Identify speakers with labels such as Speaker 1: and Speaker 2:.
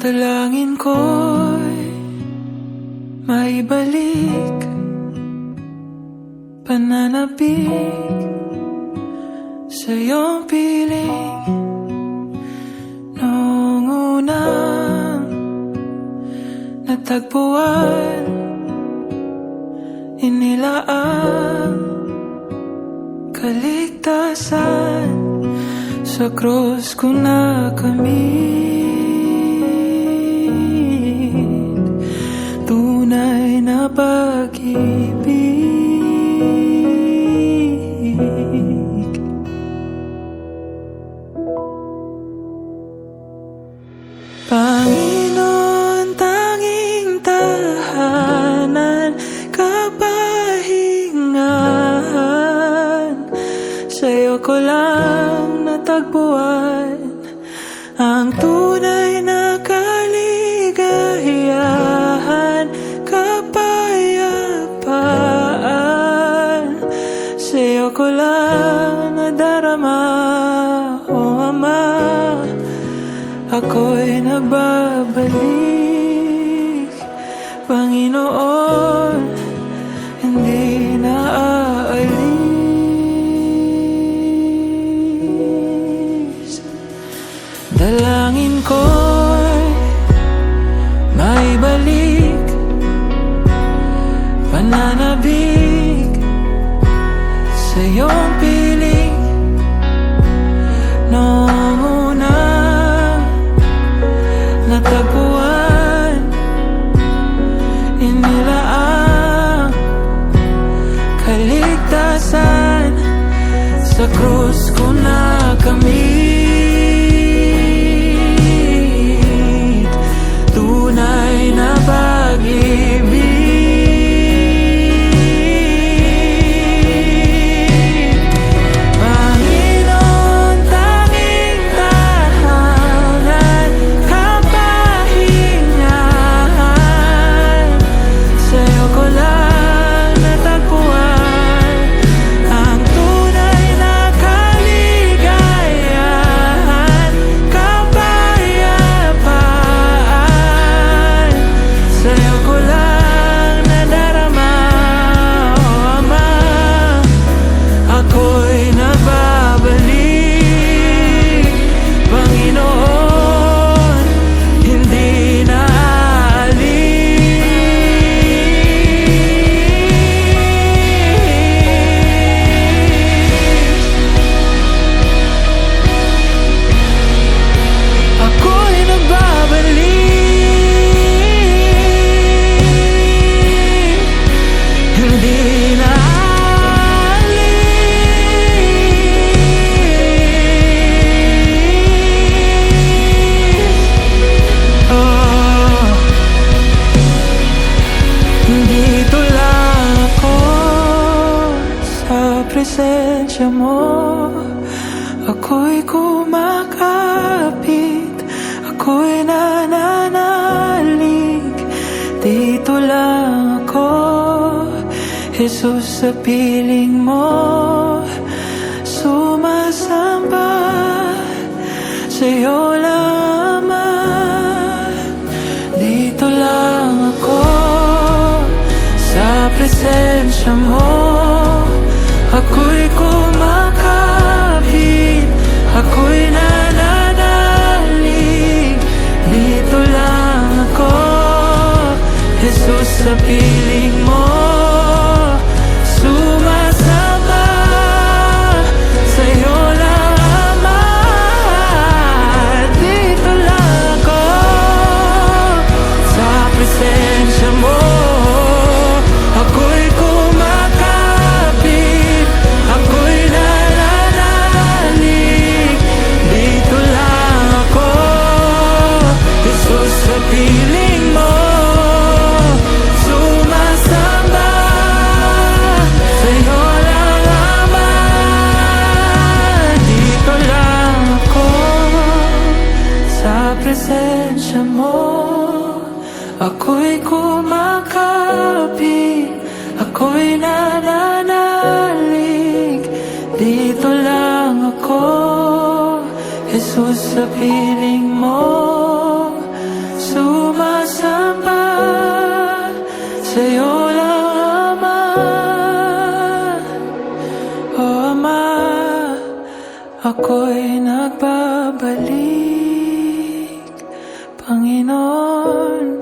Speaker 1: Dalangin ko'y maibalik Pananabik sa iyong piling. Noong unang natagpuan Inilaang kaligtasan. Sa krus ko na kami. Pag-ibig. Panginoon, tanging tahanan, kapahingahan. Sa'yo ko lang natagpuan ang tunay Ako'y nagbabalik. Panginoon Hindi na aalis. Dalangin ko'y maibalik Pananabik Sa iyong piling presensya mo. Ako'y kumakapit Ako'y nananalig Dito lang ako Jesus sa piling mo. Sumasamba Sa'yo lang Ama dito lang ako sa presensya mo sa piling mo presensya mo. Ako'y kumakapi Ako'y nananalig Dito lang ako. Jesus sa piling mo. Sumasamba Sa'yo lang Ama. O Ama Ako'y nagbabalik. Panginoon